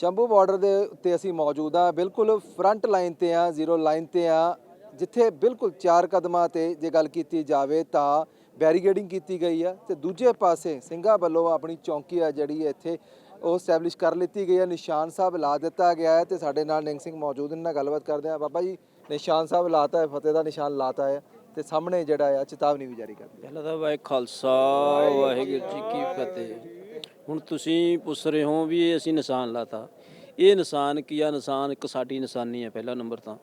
Shambhu border ਦੇ ਉੱਤੇ ਅਸੀਂ ਮੌਜੂਦ ਆ ਬਿਲਕੁਲ ਫਰੰਟ ਲਾਈਨ ਤੇ ਆ ਜ਼ੀਰੋ ਲਾਈਨ ਤੇ ਆ ਜਿੱਥੇ ਬਿਲਕੁਲ ਚਾਰ ਕਦਮਾਂ ਤੇ ਜੇ ਗੱਲ ਕੀਤੀ ਜਾਵੇ ਤਾਂ ਬੈਰੀਗੇਡਿੰਗ ਕੀਤੀ ਗਈ ਆ ਤੇ ਦੂਜੇ ਪਾਸੇ ਸਿੰਘਾਂ ਵੱਲੋਂ ਆਪਣੀ ਚੌਂਕੀ ਆ ਜਿਹੜੀ ਇੱਥੇ ਉਹ ਸਟੈਬਲਿਸ਼ ਕਰ ਲਿੱਤੀ ਗਈ ਹੈ ਨਿਸ਼ਾਨ ਸਾਹਿਬ ਲਾ ਦਿੱਤਾ ਗਿਆ ਹੈ ਤੇ ਸਾਡੇ ਨਾਲ ਨਿੰਗ ਸਿੰਘ ਮੌਜੂਦ ਨੇ ਨਾਲ ਗੱਲਬਾਤ ਕਰਦੇ ਆ ਬਾਬਾ ਜੀ, ਨਿਸ਼ਾਨ ਸਾਹਿਬ ਲਾਤਾ ਹੈ, ਫਤਿਹ ਦਾ ਨਿਸ਼ਾਨ ਲਾਤਾ ਹੈ ਤੇ ਸਾਹਮਣੇ ਜਿਹੜਾ ਆ ਚੇਤਾਵਨੀ ਵੀ ਜਾਰੀ ਕਰ ਦਿੱਤੀ। ਪਹਿਲਾਂ ਤਾਂ ਵਾਹਿ ਖਾਲਸਾ ਵਾਹਿਗੁਰੂ ਜੀ ਕੀ ਫਤਿਹ। ਹੁਣ ਤੁਸੀਂ ਪੁੱਛ ਰਹੇ ਹੋ ਵੀ ਇਹ ਅਸੀਂ ਨਿਸ਼ਾਨ ਲਾਤਾ। ਇਹ ਨਿਸ਼ਾਨ ਕੀ ਆ? ਨਿਸ਼ਾਨ ਇੱਕ ਸਾਡੀ ਨਿਸ਼ਾਨੀ ਹੈ ਪਹਿਲਾ ਨੰਬਰ ਤਾਂ।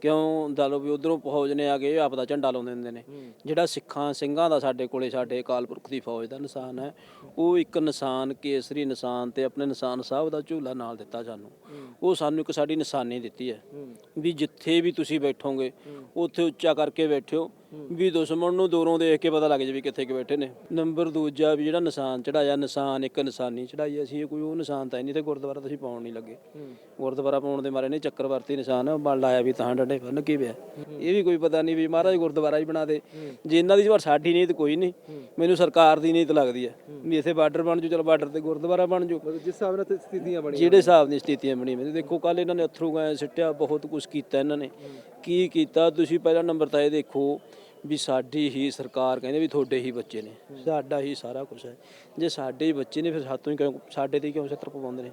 ਕਿਉਂ? ਦੱਲੋ ਵੀ ਉਧਰੋਂ ਫੌਜ ਨੇ ਆ ਕੇ ਇਹ ਆਪਦਾ ਝੰਡਾ ਲਾਉਂਦੇ ਹੁੰਦੇ ਨੇ। ਜਿਹੜਾ ਸਿੱਖਾਂ ਸਿੰਘਾਂ ਦਾ ਸਾਡੇ ਕੋਲੇ, ਸਾਡੇ ਅਕਾਲ ਪੁਰਖ ਦੀ ਫੌਜ ਦਾ ਨਿਸ਼ਾਨ ਹੈ, ਉਹ ਇੱਕ ਨਿਸ਼ਾਨ ਕੇਸਰੀ ਨਿਸ਼ਾਨ ਤੇ ਆਪਣੇ ਨਿਸ਼ਾਨ ਸਾਹਿਬ ਦਾ ਝੂਲਾ ਨਾਲ ਦਿੱਤਾ ਸਾਨੂੰ। ਉਹ ਸਾਨੂੰ ਇੱਕ ਸਾਡੀ ਨਿਸ਼ਾਨੀ ਦਿੱਤੀ ਹੈ। ਵੀ ਜਿੱਥੇ ਵੀ ਤੁਸੀਂ ਬੈਠੋਗੇ, ਉੱਥੇ ਉੱਚਾ ਕਰਕੇ ਬੈਠਿਓ। ਵੀ ਦੁਸ਼ਮਣ ਨੂੰ ਦੂਰੋਂ ਦੇਖ ਕੇ ਪਤਾ ਲੱਗ ਜਾਵੇ ਕਿੱਥੇ ਕਿ ਬੈਠੇ ਨੇ। ਨੰਬਰ ਦੂਜਾ ਵੀ ਜਿਹੜਾ ਨਿਸ਼ਾਨ ਚੜਾਇਆ ਨਿਸ਼ਾਨ ਇੱਕ ਨਿਸ਼ਾਨੀ ਚੜਾਈ ਅਸੀਂ ਇਹ ਕੋਈ ਉਹ ਨਿਸ਼ਾਨ ਤਾਂ ਨਹੀਂ ਤੇ ਗੁਰਦੁਆਰਾ ਤੁਸੀਂ ਪਾਉਣ ਨਹੀਂ ਲੱਗੇ। ਗੁਰਦੁਆਰਾ ਪਾਉਣ ਦੇ ਮਾਰੇ ਨੇ ਚੱਕਰਵਰਤੀ ਨਿਸ਼ਾਨ ਬਲ ਲਾਇਆ ਵੀ ਤਾਂ ਡੰਡੇ ਬੰਨ ਕੇ ਪਿਆ। ਇਹ ਵੀ ਕੋਈ ਪਤਾ ਨਹੀਂ ਵੀ ਮਹਾਰਾਜ ਗੁਰਦੁਆਰਾ ਹੀ ਬਣਾ ਦੇ। ਜੇ ਇਹਨਾਂ ਦੀ ਪਰ ਸਾਡੀ ਨੀਤ ਕੋਈ ਨਹੀਂ ਮੈਨੂੰ ਸਰਕਾਰ ਦੀ ਨੀਤ ਲੱਗਦੀ ਹੈ ਵੀ ਇਥੇ ਬਾਰਡਰ ਬਣ ਜੂ ਚਲ ਬਾਰਡਰ ਤੇ ਗੁਰਦੁਆਰਾ ਬਣ ਜੂ ਜਿਸ ਹਿਸਾਬ ਨਾਲ ਤੇ ਸਥਿਤੀਆਂ ਬਣੀਆਂ ਜਿਹੜੇ ਹਿਸਾਬ ਦੀ ਸਥਿਤੀਆਂ ਬਣੀਆਂ ਦੇਖੋ ਕੱਲ ਇਹਨਾਂ ਨੇ ਅਥਰੂ ਗਾਇਆ ਸਿੱਟਿਆ ਬਹੁਤ ਕੁਝ ਕੀਤਾ ਇਹਨਾਂ ਨੇ। ਕੀ ਕੀਤਾ? ਤੁਸੀਂ ਪਹਿਲਾ ਨੰਬਰ ਤਾਂ ਇਹ ਦੇਖੋ ਵੀ ਸਾਡੀ ਹੀ ਸਰਕਾਰ ਕਹਿੰਦੇ ਵੀ ਤੁਹਾਡੇ ਹੀ ਬੱਚੇ ਨੇ। ਸਾਡਾ ਹੀ ਸਾਰਾ ਕੁਝ ਹੈ। ਜੇ ਸਾਡੇ ਹੀ ਬੱਚੇ ਨੇ ਫਿਰ ਸਾਤੋਂ ਹੀ ਕਿਉਂ ਸਾਡੇ ਤੇ ਹੀ ਕਿਉਂ ਛੱਤਰ ਪਵਾਉਂਦੇ ਨੇ?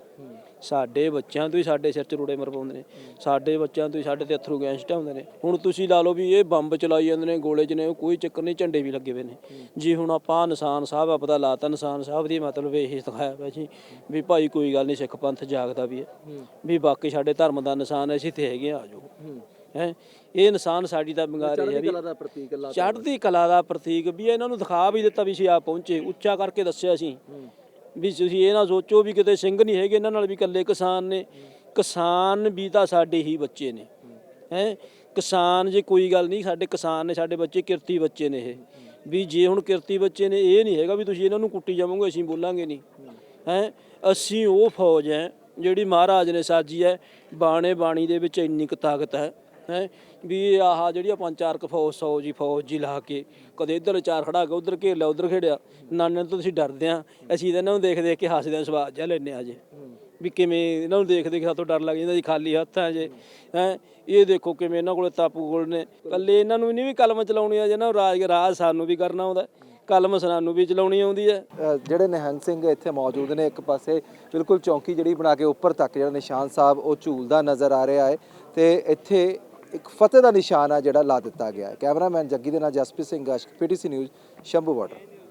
ਸਾਡੇ ਬੱਚਿਆਂ ਤੋਂ ਹੀ ਸਾਡੇ ਸਿਰ 'ਚ ਰੋੜੇ ਮਰਵਾਉਂਦੇ ਨੇ। ਸਾਡੇ ਬੱਚਿਆਂ ਤੋਂ ਹੀ ਸਾਡੇ ਤੇ ਅਥਰੂ ਗੈਸ ਢਾਉਂਦੇ ਨੇ। ਹੁਣ ਤੁਸੀਂ ਲਾ ਲਓ ਵੀ ਇਹ ਬੰਬ ਚਲਾਈ ਜਾਂਦੇ ਨੇ ਗੋਲੇ 'ਚ ਨੇ ਉਹ ਕੋਈ ਚੱਕਰ ਨਹੀਂ ਝੰਡੇ ਵੀ ਲੱਗੇ ਹੋਏ ਨੇ। ਜੀ ਹੁਣ ਆਪਾਂ ਨਿਸ਼ਾਨ ਸਾਹਿਬ ਆ ਪਤਾ ਲਾਤਾ ਨਿਸ਼ਾਨ ਸਾਹਿਬ ਦੀ ਮਤਲਬ ਇਹ ਦਿਖਾਇਆ ਪਿਆ ਜੀ ਵੀ ਭਾਈ ਕੋਈ ਗੱਲ ਨਹੀਂ ਸਿੱਖ ਪੰਥ ਜਾਗਦਾ ਵੀ ਹੈ। ਵੀ ਬਾਕੀ ਸਾਡੇ ਧਰਮ ਦਾ ਨਿਸ਼ਾਨ ਹੈ, ਅਸੀਂ ਤੇ ਹੈਗੇ ਆ ਆਜੋ ਹੈ? ਇਹ ਨਿਸ਼ਾਨ ਸਾਡੀ ਤਾਂ ਬੰਗਾਰ ਹੈ ਵੀ ਦਾ ਚੜ੍ਹਦੀ ਕਲਾ ਦਾ ਪ੍ਰਤੀਕ ਵੀ ਇਹਨਾਂ ਨੂੰ ਦਿਖਾ ਵੀ ਦਿੱਤਾ ਵੀ ਅਸੀਂ ਆ ਪਹੁੰਚੇ ਉੱਚਾ ਕਰਕੇ ਦੱਸਿਆ ਸੀ ਵੀ ਤੁਸੀਂ ਇਹ ਨਾ ਸੋਚੋ ਵੀ ਕਿਤੇ ਸਿੰਘ ਨਹੀਂ ਹੈਗੇ ਇਹਨਾਂ ਨਾਲ ਵੀ ਇਕੱਲੇ ਕਿਸਾਨ ਨੇ। ਕਿਸਾਨ ਵੀ ਤਾਂ ਸਾਡੇ ਹੀ ਬੱਚੇ ਨੇ। ਹੈ? ਕਿਸਾਨ ਜੇ ਕੋਈ ਗੱਲ ਨਹੀਂ ਸਾਡੇ ਕਿਸਾਨ ਨੇ ਸਾਡੇ ਬੱਚੇ ਕਿਰਤੀ ਬੱਚੇ ਨੇ ਇਹ। ਵੀ ਜੇ ਹੁਣ ਕਿਰਤੀ ਬੱਚੇ ਨੇ ਇਹ ਨਹੀਂ ਹੈਗਾ ਵੀ ਤੁਸੀਂ ਇਹਨਾਂ ਨੂੰ ਕੁੱਟੀ ਜਾਵੋਗੇ ਅਸੀਂ ਬੋਲਾਂਗੇ ਨਹੀਂ। ਹੈ? ਅਸੀਂ ਉਹ ਫੌਜ ਹੈ ਜਿਹੜੀ ਮਹਾਰਾਜ ਨੇ ਸਾਜੀ ਹੈ ਬਾਣੇ ਬਾਣੀ ਦੇ ਵਿੱਚ ਇੰਨੀ ਕੁ ਤਾਕਤ ਹੈ। ਹੈ, ਵੀ ਆਹ ਜਿਹੜੀਆਂ ਪੰਜ ਚਾਰ ਕ ਫੌਜ, ਸੌ ਜੀ ਫੌਜ ਜੀ ਲਾ ਕੇ, ਕਦੇ ਇੱਧਰ ਚਾਰ ਖੜਾ ਕੇ ਉੱਧਰ ਘੇਰ ਲਿਆ, ਉੱਧਰ ਖੇੜਿਆ ਨਾਨੇ ਤੋਂ ਤੁਸੀਂ ਡਰਦੇ ਆ। ਅਸੀਂ ਤਾਂ ਇਹਨਾਂ ਨੂੰ ਦੇਖ ਦੇਖ ਕੇ ਹੱਸਦੇ ਆ ਸਵਾਦ ਜਿਹਾ ਲੈਨੇ ਆ ਜੇ ਵੀ ਕਿਵੇਂ ਇਹਨਾਂ ਨੂੰ ਦੇਖ ਦੇਖ ਸਾਤੋਂ ਡਰ ਲੱਗ ਜਾਂਦਾ ਜੀ ਖਾਲੀ ਹੱਥ ਆ ਜੇ ਹੈ, ਇਹ ਦੇਖੋ ਕਿਵੇਂ ਇਹਨਾਂ ਕੋਲੇ ਤਾਪੂ ਕੋਲ ਨੇ। ਕੱਲੇ ਇਹਨਾਂ ਨੂੰ ਨਹੀਂ ਵੀ ਕਲਮ ਚਲਾਉਣੀ ਆ ਜਿਹਨਾਂ ਨੂੰ ਰਾਜ ਰਾਜ ਸਾਨੂੰ ਵੀ ਕਰਨਾ ਆਉਂਦਾ। ਕਲਮ ਸਾਨੂੰ ਵੀ ਚਲਾਉਣੀ ਆਉਂਦੀ ਹੈ ਜਿਹੜੇ ਨਿਹੰਗ ਸਿੰਘ ਇੱਥੇ ਮੌਜੂਦ ਨੇ ਇੱਕ ਪਾਸੇ, ਬਿਲਕੁਲ ਚੌਂਕੀ ਜਿਹੜੀ ਬਣਾ ਕੇ ਉੱਪਰ ਤੱਕ ਜਿਹੜਾ ਨਿਸ਼ਾਨ ਸਾਹਿਬ, ਉਹ ਝੂਲਦਾ ਨਜ਼ਰ ਆ ਰਿਹਾ ਹੈ ਤੇ ਇੱਥੇ ਇੱਕ ਫਤਿਹ ਦਾ ਨਿਸ਼ਾਨ ਆ ਜਿਹੜਾ ਲਾ ਦਿੱਤਾ ਗਿਆ ਹੈ। ਕੈਮਰਾਮੈਨ ਜੱਗੀ ਦੇ ਨਾਲ Jaspreet Singh Ashak PTC news, Shambhu border.